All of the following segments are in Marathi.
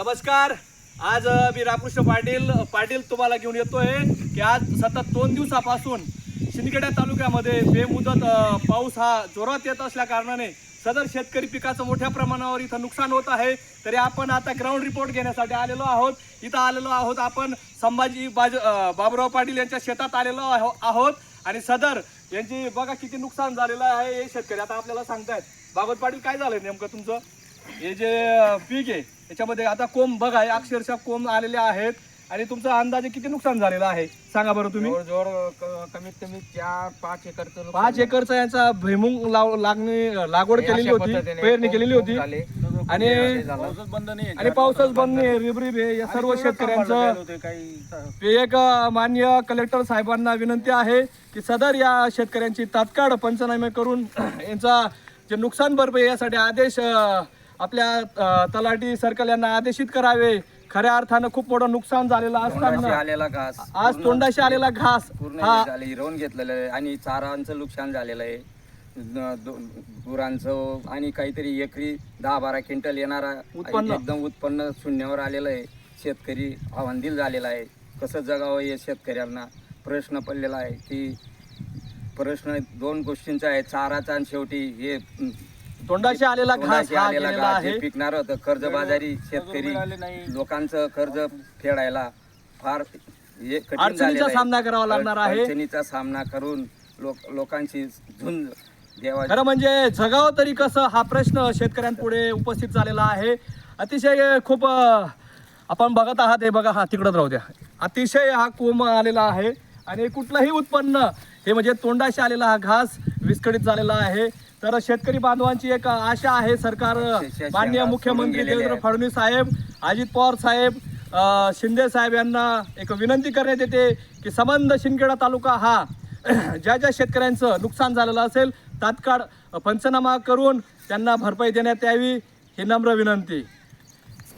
नमस्कार. आज मी रामकृष्ण पाटील पाटील तुम्हाला घेऊन येतोय की आज सतत दोन दिवसापासून शिंदखेडा तालुक्यामध्ये बेमुदत पाऊस हा जोरात येत असल्या कारणाने सदर शेतकरी पिकाचं मोठ्या प्रमाणावर इथं नुकसान होत आहे. तरी आपण आता ग्राउंड रिपोर्ट घेण्यासाठी आलेलो आहोत. इथं आलेलो आहोत आपण संभाजी बाज अ, बाबुराव पाटील यांच्या शेतात आलेलो आहो- आहोत. आणि सदर यांची बघा किती नुकसान झालेलं आहे हे शेतकरी आता आपल्याला सांगतायत. बाबत पाटील काय झालं नेमकं तुमचं? हे जे पीक आहे त्याच्यामध्ये आता कोंब बघा हे अक्षरशः कोंब आलेले आहेत. आणि तुमचा अंदाजे किती नुकसान झालेलं आहे? सांगा बरं तुम्ही. क- कमीत कमी चार पाच एकरचं पाच एकरचा यांचा भुईमुग लाव लागणी लागवड हे केलेली होती पेरणी केलेली होती. आणि पाऊसच बंद नाही आणि पावसाच बंद नाही रिबरिब आहे. या सर्व शेतकऱ्यांचं एक मान्य कलेक्टर साहेबांना विनंती आहे की सदर या शेतकऱ्यांची तात्काळ पंचनामे करून यांचा जे नुकसान भरपाई यासाठी आदेश आपल्या तलाठी सर्कल यांना आदेशित करावे. खऱ्या अर्थानं खूप मोठं नुकसान झालेलं तोंडाशी असताना. आलेला घास. आज तोंडाशी आलेला घास. पूर्ण हा. हे झालं हिरवून घेतलेलं आहे आणि चारांचं नुकसान झालेलं आहे. न- दो- गुरांचं आणि काहीतरी एकरी दहा बारा क्विंटल येणारा उत्पन्न. एकदम उत्पन्न शून्यावर आलेलं आहे. शेतकरी अवंदिल झालेला आहे. कसं जगावं हे शेतकऱ्यांना? प्रश्न पडलेला आहे की प्रश्न दोन गोष्टींचा आहे. चाराचा आणि शेवटी हे तोंडाशी आलेला घास हा आलेला गेलेला आहे. पिकणार होतं. कर्जबाजारी शेतकरी लोकांचं कर्ज फेडायला फार हे कठीण अडचणीचा झालेलं आहे. सामना करावा लागणार आहे. अडचणीचा सामना करून लोक लोकांची झुंज देवा खरं म्हणजे जगावं तरी कसं हा प्रश्न शेतकऱ्यांपुढे उपस्थित झालेला आहे. अतिशय खूप अं, आपण बघत आहात हे बघा हा तिकडं राहू द्या. अतिशय हा कोंब आलेला आहे. आणि कुठलंही उत्पन्न हे म्हणजे तोंडाशी आलेला हा घास विस्कळीत झालेला आहे तर शेतकरी बांधवांची एक आशा आहे सरकार माननीय मुख्यमंत्री देवेंद्र. फडणवीस साहेब अजित पवार साहेब शिंदे साहेब यांना एक विनंती करण्यात येते की संबंध शिंदखेडा तालुका हा ज्या ज्या शेतकऱ्यांचं नुकसान झालेलं असेल तात्काळ पंचनामा करून त्यांना भरपाई देण्यात यावी ही नम्र विनंती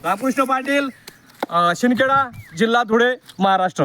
रामकृष्ण पाटील शिंदखेडा जिल्हा धुळे महाराष्ट्र